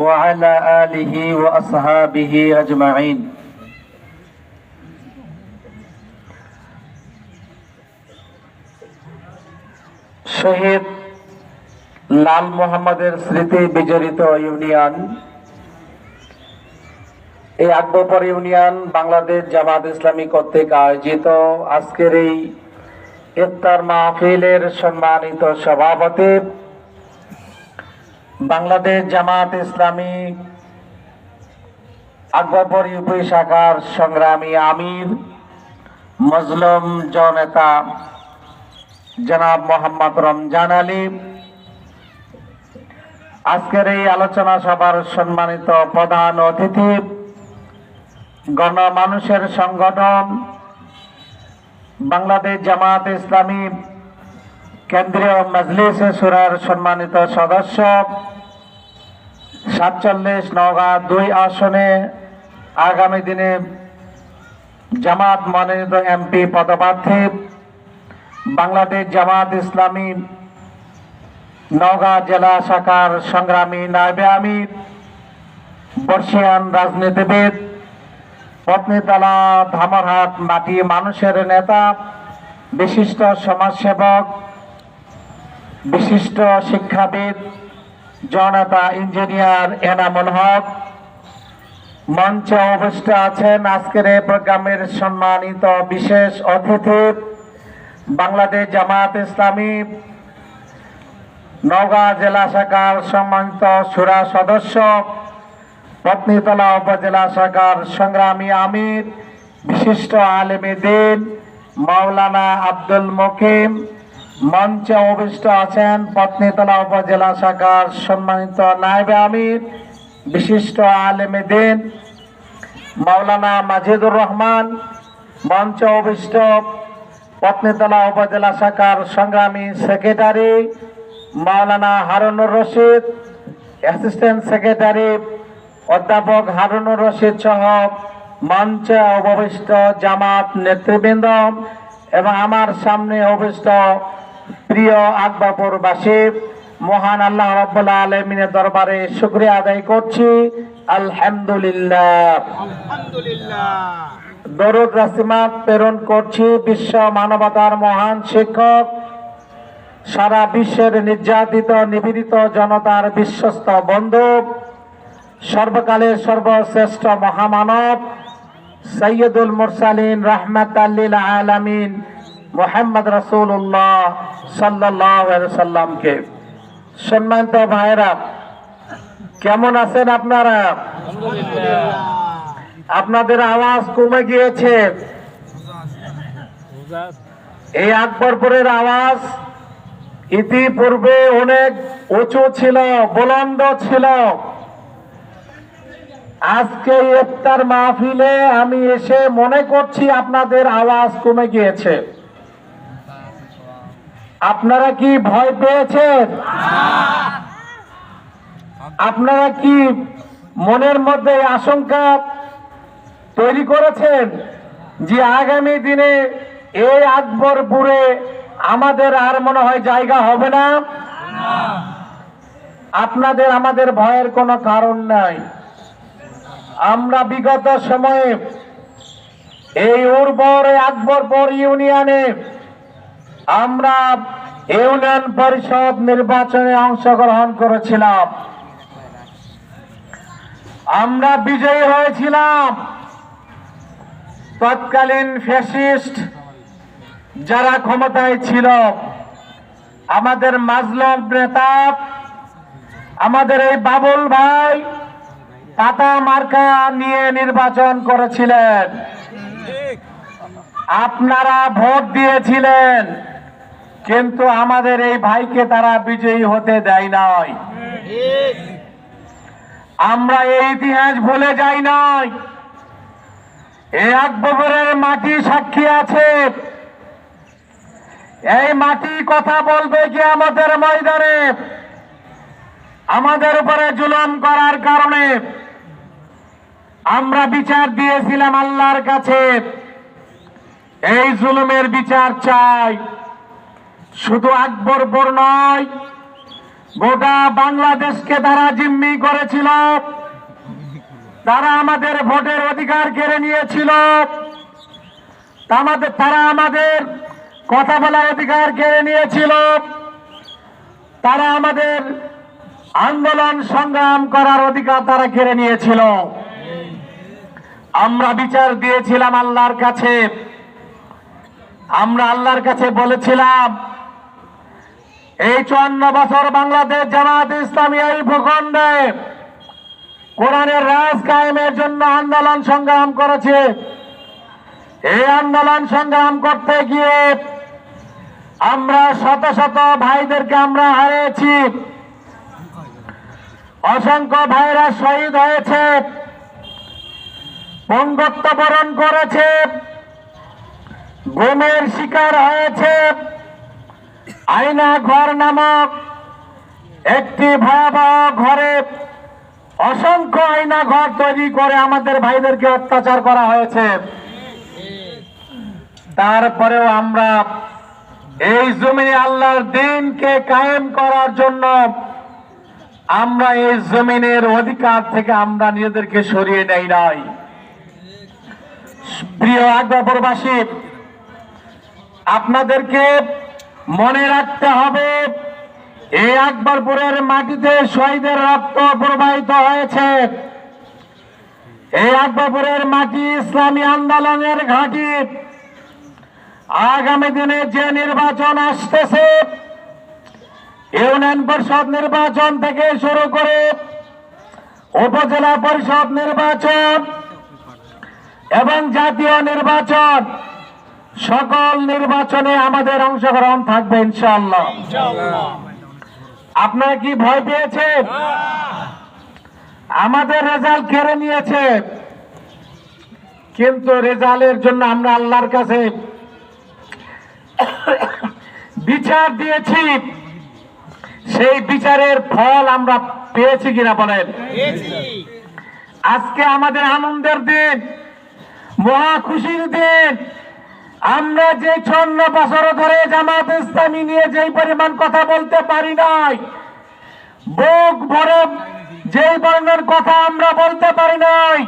وعلى آله وأصحابه أجمعين শহীদ লাল মোহাম্মদের স্মৃতি বিজড়িত ইউনিয়ন এই আকবরপুর ইউনিয়ন বাংলাদেশ জামাত ইসলামী কর্তৃক আয়োজিত আজকের এই ইফতার মাহফিলের সম্মানিত সভাপতি বাংলাদেশ জামাত ইসলামী আকবরপুর ইউপি শাখার সংগ্রামী আমির, মজলুম জননেতা জনাব মোহাম্মদ রমজান আলী। আজকের এই আলোচনা সভার সম্মানিত প্রধান অতিথি, গণমানুষের সংগঠন, বাংলাদেশ জামাত ইসলামী কেন্দ্রীয় মজলিস সুরার সম্মানিত সদস্য সাতচল্লিশ, নওগাঁ দুই আসনে আগামী দিনে জামাত মনোনীত এমপি পদপ্রার্থী বাংলাদেশ জামাত ইসলামী নওগাঁ জেলা শাখার সংগ্রামী নায়বে আমির, বর্ষিয়ান রাজনীতিবিদ পত্নীতলা ধামরহাট মাটি মানুষের নেতা, বিশিষ্ট সমাজসেবক, বিশিষ্ট শিক্ষাবিদ জনতা ইঞ্জিনিয়ার এনামুল হক মঞ্চে অবস্থিত আছেন আজকের এই প্রোগ্রামের সম্মানিত বিশেষ অতিথি, বাংলাদেশ জামায়াত ইসলামী, নওগাঁ জেলা শাখার সম্মানিত সুরা সদস্য, পত্নীতলা উপজেলা শাখার সংগ্রামী আমির, বিশিষ্ট আলেমী দিন, মাওলানা আব্দুল মকিম মঞ্চে অভিষ্ট আছেন পত্নীতলা উপজেলা শাখার সম্মানিত নায়েবে আমির, বিশিষ্ট আলেমী দিন, মাওলানা মাজিদুর রহমান, মঞ্চ অভিষ্ট পত্নীতলা উপজেলা শাখার সংগ্রামী secretary Maulana Harunur Rashid, assistant secretary অধ্যাপক হারুনুর রশিদ সহ মঞ্চে অবশিষ্ট জামাত নেতৃবৃন্দ এবং আমার সামনে অবশিষ্ট প্রিয় আকবাপুরবাসী মহান আল্লাহ রব্বুল্লাহ আলমিনের দরবারে শুক্রিয়া আদায় করছি। আলহামদুলিল্লাহ। দরুদ রাসিমাত প্রেরণ করছি বিশ্ব মানবতার মহান শিক্ষক। সারা বিশ্বের নির্যাতিত নিপীড়িত জনতার বিশ্বস্ত বন্ধু। সর্বকালের সর্বশ্রেষ্ঠ মহামানব সৈয়দুল মুরসালিন রহমত আল্লিল আলামিন। মোহাম্মদ রসুল্লাহ সাল্লাহ সাল্লামকে সম্মানিত ভাইরা কেমন আছেন আপনারা? আপনাদের আওয়াজ কমে গিয়েছে। এই আকবরপুরের আওয়াজ ইতিপূর্বে অনেক উঁচু ছিল বুলন্দ ছিল। আজকে ইফতার মাহফিলে আমি এসে মনে করছি আপনাদের আওয়াজ কমে গিয়েছে। আপনারা কি ভয় পেয়েছেন? আপনারা কি মনের মধ্যে আশঙ্কা তৈরি করেছেন যে আগামী দিনে এই আকবরপুরে আমাদের আর মনে হয় জায়গা হবে না? আপনাদের আমাদের ভয়ের কোনো কারণ নাই। আমরা বিগত সময়ে এই উর্বর আকবরপুর ইউনিয়নে আমরা ইউনিয়ন পরিষদ নির্বাচনে অংশগ্রহণ করেছিলাম। আমরা বিজয়ী হয়েছিলাম। তৎকালীন ফ্যাসিস্ট যারা ক্ষমতায় ছিল, আমাদের মাজলম নেতা, আমাদের এই বাবুল ভাই পাতা মার্কা নিয়ে নির্বাচন করেছিলেন। আপনারা ভোট দিয়েছিলেন। কিন্তু আমাদের এই ভাইকে তারা বিজয়ী হতে দেয় নাই। আমরা এই ইতিহাস ভুলে যাই নাই। এই আকবরের মাটি সাক্ষী আছে। এই মাটি কথা বলবে কি আমাদের ময়দানে, আমাদের উপরে জুলুম করার কারণে আমরা বিচার দিয়েছিলাম আল্লাহর কাছে। এই জুলুমের বিচার চাই। শুধু আকবরপুর নয়, গোটা বাংলাদেশকে তারা জিম্মি করেছিল। তারা আমাদের ভোটের অধিকার কেড়ে নিয়েছিল। তারা আমাদের কথা বলার অধিকার কেড়ে নিয়েছিল। তারা আমাদের আন্দোলন সংগ্রাম করার অধিকার তারা কেড়ে নিয়েছিল। আমরা বিচার দিয়েছিলাম আল্লাহর কাছে। আমরা আল্লাহর কাছে বলেছিলাম এই চুয়ান্ন বছর বাংলাদেশ জামাত ইসলামী এই ভূখণ্ডে কোরআনের রাজ কায়েমের জন্য আন্দোলন সংগ্রাম করেছে। এই আন্দোলন সংগ্রাম করতে গিয়ে আমরা শত শত ভাইদেরকে আমরা হারিয়েছি। অসংখ্য ভাইরা শহীদ হয়েছে। পঙ্গত্ব বরণ করেছে। গুমের শিকার হয়েছে। আয়না ঘর নামক একটি ভয়াবহ ঘরে অসংখ্য আয়না ঘর তৈরি করে আমাদের ভাইদেরকে অত্যাচার করা হয়েছে। তারপরেও আমরা এই জমিনে আল্লাহর দিনকে কায়েম করার জন্য আমরা এই জমিনের অধিকার থেকে আমরা নিজেদেরকে সরিয়ে নেই নাই। প্রিয় আগ্রাপুরবাসী, আপনাদেরকে মনে রাখতে হবে এই আকবরপুরের মাটিতে শহীদের রক্ত প্রবাহিত হয়েছে। এই আকবরপুরের মাটি ইসলামী আন্দোলনের ঘাঁটি। আগামী দিনে যে নির্বাচন আসতেছে, ইউনিয়ন পরিষদ নির্বাচন থেকে শুরু করে উপজেলা পরিষদ নির্বাচন এবং জাতীয় নির্বাচন। সকল নির্বাচনে আমাদের অংশগ্রহণ থাকবে ইনশাআল্লাহ। আপনারা কি ভয় পেয়েছেন? আমাদের রেজাল্ট কেড়ে নিয়েছে। কিন্তু রেজাল্টের জন্য আমরা আল্লাহর কাছে বিচার দিয়েছি। সেই বিচারের ফল আমরা পেয়েছি কিনা বলেন। আজকে আমাদের আনন্দের দিন, মহা খুশির দিন। আমরা যে ছন্ন বছর ধরে জামাত ইসলামী নিয়ে যেই পরিমাণ কথা বলতে পারি নাই, বুক ভরে যেই বর্ণের কথা আমরা বলতে পারি নাই,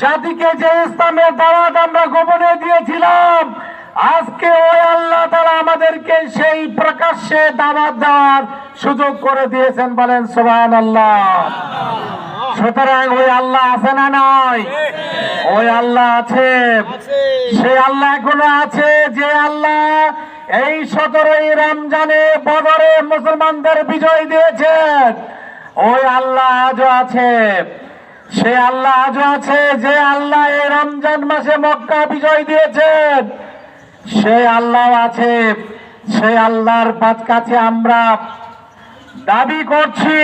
জাতিকে যে ইসলামের দাওয়াত আমরা গোপনে দিয়েছিলাম, আজকে ওই আল্লাহ তারা আমাদেরকে সেই প্রকাশ্যে দাওয়াত দেওয়ার সুযোগ করে দিয়েছেন বলেন সোহান আল্লাহ সুতরাং ওই আল্লাহ আছে না নয় ওই আল্লাহ আছে। সে আল্লাহ এখনও আছে যে আল্লাহ এই সতেরোই রমজানে বদরে মুসলমানদের বিজয় দিয়েছেন। ওই আল্লাহ আজও আছে। সে আল্লাহ আজও আছে যে আল্লাহ এই রমজান মাসে মক্কা বিজয় দিয়েছেন। সে আল্লাহ আছে। সে আল্লাহর পাঁচ কাছে আমরা দাবি করছি।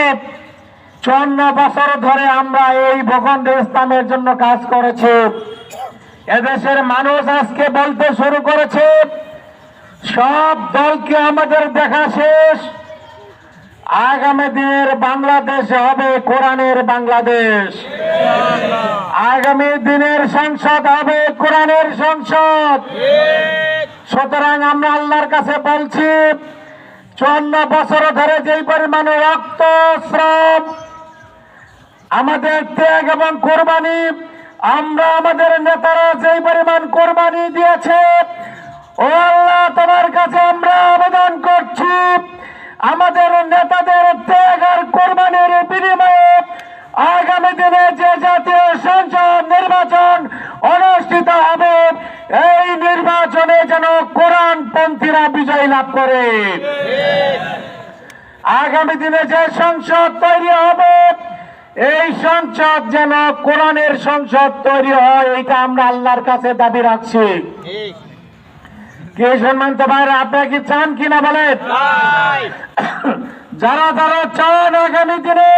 চুয়ান্ন বছর ধরে আমরা এই ভূখণ্ড ইসলামের জন্য কাজ করেছি। এদেশের মানুষ আজকে বলতে শুরু করেছে, সব দলকে আমাদের দেখা শেষ। আগামী দিনের বাংলাদেশ হবে কোরআনের বাংলাদেশ। আগামী দিনের সংসদ হবে কোরআনের সংসদ। সুতরাং আমরা আল্লাহর কাছে বলছি, চুয়ান্ন বছর ধরে যেই পরিমাণে রক্ত, শ্রম আমাদের ত্যাগ এবং কোরবানি, আমরা আমাদের নেতারা যেই পরিমাণ কোরবানি দিয়েছে, ও আল্লাহ তোমার কাছে আমরা আবেদন করছি, আমাদের নেতাদের ত্যাগ আর কোরবানির বিনিময়ে আগামী দিনে যে জাতীয় সংসদ নির্বাচন অনুষ্ঠিত হবে, এই নির্বাচনে যেন কোরআন পন্থীরা বিজয় লাভ করে। আগামী দিনে যে সংসদ তৈরি হবে এই সংসদ যেন কোরআনের সংসদ তৈরি হয় এইটা আমরা আল্লাহর কাছে দাবি রাখছি। কে সম্মানিত ভাইরা, আপনারা কি চান কিনা বলেন? যারা যারা চান আগামী দিনে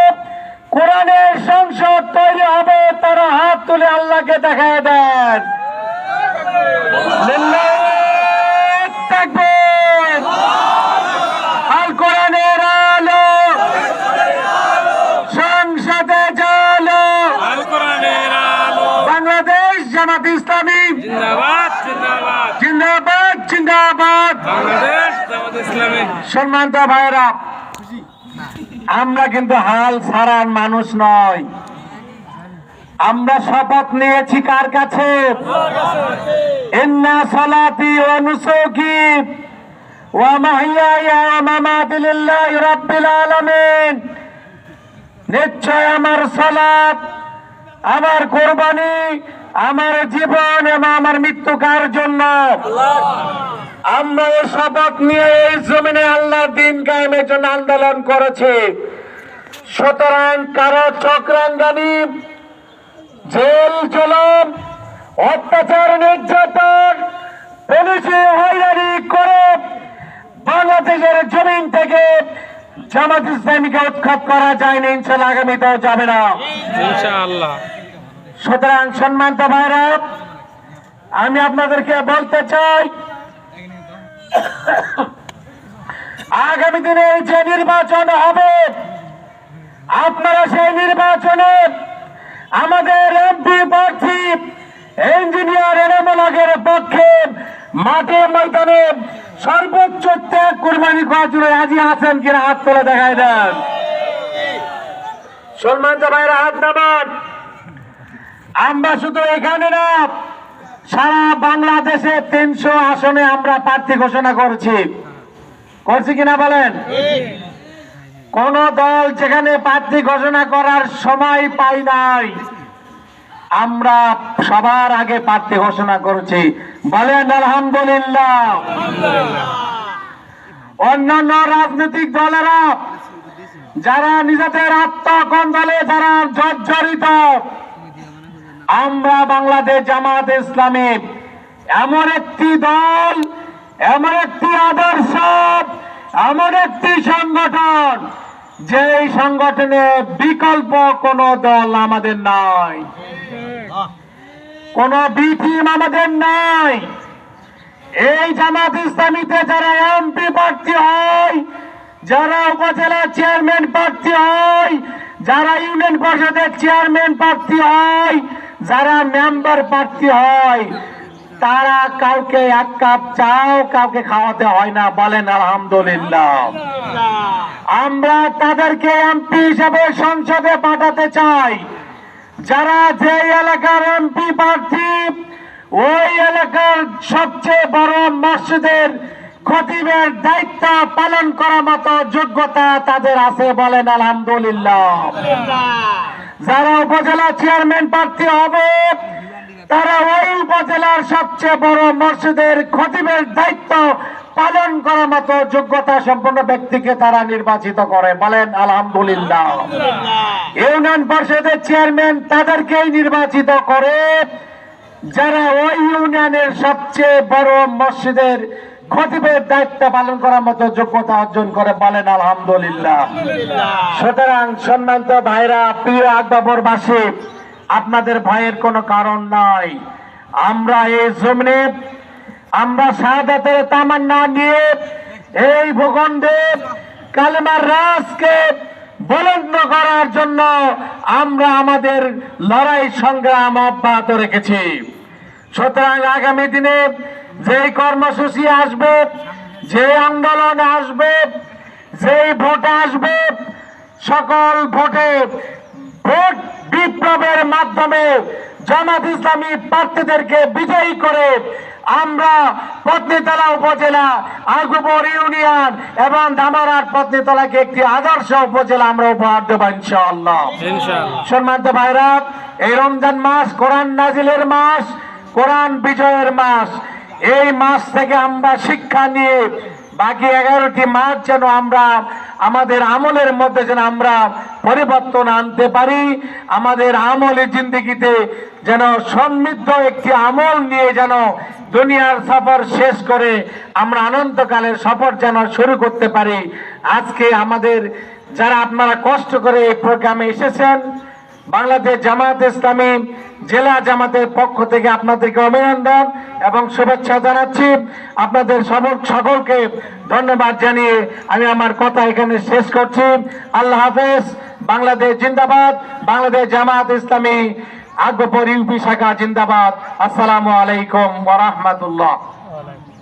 কোরআনের সংসদ তৈরি হবে, তারা হাত তুলে আল্লাহকে দেখায় দেন লিল্লাহ তাকবীর। আল কোরআনের আলো সংসদে জালো আল কোরআনের আলো বাংলাদেশ জামাত ইসলামী। জিন্দাবাদ জিন্দাবাদ। সম্মানিত ভাইরা আমরা কিন্তু হাল ছাড়ার মানুষ নয় আমরা শপথ নিয়েছি কার কাছে? ইন্না সালাতি ওয়া নুসুকি ওয়া মাহইয়ায়া ওয়া মামাতি লিল্লাহি রাব্বিল আলামিন। নিশ্চয় আমার সালাত আমার কোরবানি আমার জীবন এবং আমার মৃত্যু কার জন্য? আমরা শপথ নিয়ে এই জমিনে আল্লাহ দিন কায়েমের জন্য আন্দোলন করেছে। সুতরাং কারও চক্রাঙ্গানি জেল জলম অত্যাচার নির্যাতন পুলিশে হয়রানি করে বাংলাদেশের জমিন থেকে জামাত ইসলামীকে উৎখাত করা যায় না ইনশাল্লাহ আগামীতেও যাবে না। ইনশাআল্লাহ। সুতরাং সম্মানিত ভাইরা, আমি আপনাদেরকে বলতে চাই, আগামী দিনে যে নির্বাচন হবে, আপনারা সেই নির্বাচনে আমাদের এমপি প্রার্থী, ইঞ্জিনিয়ার এনামলাগের পক্ষে মাঠে ময়দানে সর্বোচ্চ ত্যাগ কুরবানি করার জন্য রাজি আছেন কিনা হাত তুলে দেখায় দেন। সম্মানিত ভাইরা, হাত নামান। আমরা শুধু এখানে না, সারা বাংলাদেশে তিনশো আসনে আমরা প্রার্থী ঘোষণা করেছি। করছি কিনা বলেন? কোন দল যেখানে প্রার্থী ঘোষণা করার সময় পাই নাই, আমরা সবার আগে প্রার্থী ঘোষণা করেছি। বলেন, আলহামদুলিল্লাহ। অন্যান্য রাজনৈতিক দলেরা যারা নিজেদের আত্মকন্দলে যারা জর্জরিত আমরা বাংলাদেশ জামাত ইসলামী এমন একটি দল, এমন একটি আদর্শ, এমন একটি সংগঠন, যে সংগঠনে বিকল্প কোন দল আমাদের নাই। কোন বিটিম আমাদের নাই। এই জামাত ইসলামীতে যারা এমপি প্রার্থী হয়, যারা উপজেলা চেয়ারম্যান প্রার্থী হয়, যারা ইউনিয়ন পরিষদের চেয়ারম্যান প্রার্থী হয় যারা মেম্বার প্রার্থী হয়, তারা কাউকে এক কাপ চাও, কাউকে খাওয়াতে হয় না, বলেন আলহামদুলিল্লাহ। আমরা তাদেরকে এমপি হিসাবে সংসদে পাঠাতে চাই। যারা যে এলাকার এমপি প্রার্থী, ওই এলাকার সবচেয়ে বড় মসজিদের খতিবের দায়িত্ব পালন করার মতো যোগ্যতা তাদের আছে বলেন আলহামদুলিল্লাহ। যারা উপজেলা চেয়ারম্যান প্রার্থী হবে তারা ওই উপজেলার সবচেয়ে বড় মসজিদের খতিবের দায়িত্ব পালন করার মতো যোগ্যতা সম্পন্ন ব্যক্তিকে তারা নির্বাচিত করে। বলেন আলহামদুলিল্লাহ। ইউনিয়ন পরিষদের চেয়ারম্যান তাদেরকেই নির্বাচিত করে যারা ওই ইউনিয়নের সবচেয়ে বড় মসজিদের খতিবের দায়িত্ব পালন করার মতো যোগ্যতা অর্জন করে বলেন আলহামদুলিল্লাহ। সুতরাং সম্মানিত ভাইরা প্রিয় আকবাবরবাসী আপনাদের ভয়ের কোনো কারণ নাই। আমরা এই জমিনে আমরা শাহাদাতের তামান্না নিয়ে এই ভূখণ্ডে কালেমার রাজকে বলন্দ করার জন্য আমরা আমাদের লড়াই সংগ্রাম অব্যাহত রেখেছি। সুতরাং আগামী দিনে যে কর্মসূচি আসবে যে আন্দোলন আসবে যেই ভোট আসবে সকল ভোটে ভোট বিপ্লবের মাধ্যমে জামাত ইসলামী প্রার্থীদেরকে বিজয়ী করে আমরা পত্নীতলা উপজেলা আগুবর ইউনিয়ন এবং ধামারার পত্নীতলাকে একটি আদর্শ উপজেলা আমরা উপহার দেবো ইনশাআল্লাহ। ইনশাআল্লাহ। সম্মানিত ভাইরা এই রমজান মাস কোরআন নাজিলের মাস কোরআন বিজয়ের মাস। এই মাস থেকে আমরা শিক্ষা নিয়ে বাকি এগারোটি মাস যেন আমরা আমাদের আমলের মধ্যে যেন আমরা পরিবর্তন আনতে পারি। আমাদের আমলের জিন্দগিতে যেন সমৃদ্ধ একটি আমল নিয়ে যেন দুনিয়ার সফর শেষ করে আমরা অনন্তকালের সফর যেন শুরু করতে পারি। আজকে আমাদের যারা আপনারা কষ্ট করে এই প্রোগ্রামে এসেছেন বাংলাদেশ জামাত ইসলামী জেলা জামাতের পক্ষ থেকে আপনাদেরকে অভিনন্দন এবং শুভেচ্ছা জানাচ্ছি। আপনাদের সবল সকলকে ধন্যবাদ জানিয়ে আমি আমার কথা এখানে শেষ করছি। আল্লাহ হাফেজ। বাংলাদেশ জিন্দাবাদ। বাংলাদেশ জামাত ইসলামী আকবর ইউপি শাখা জিন্দাবাদ। আসসালামু আলাইকুম ওরহমতুল্লাহ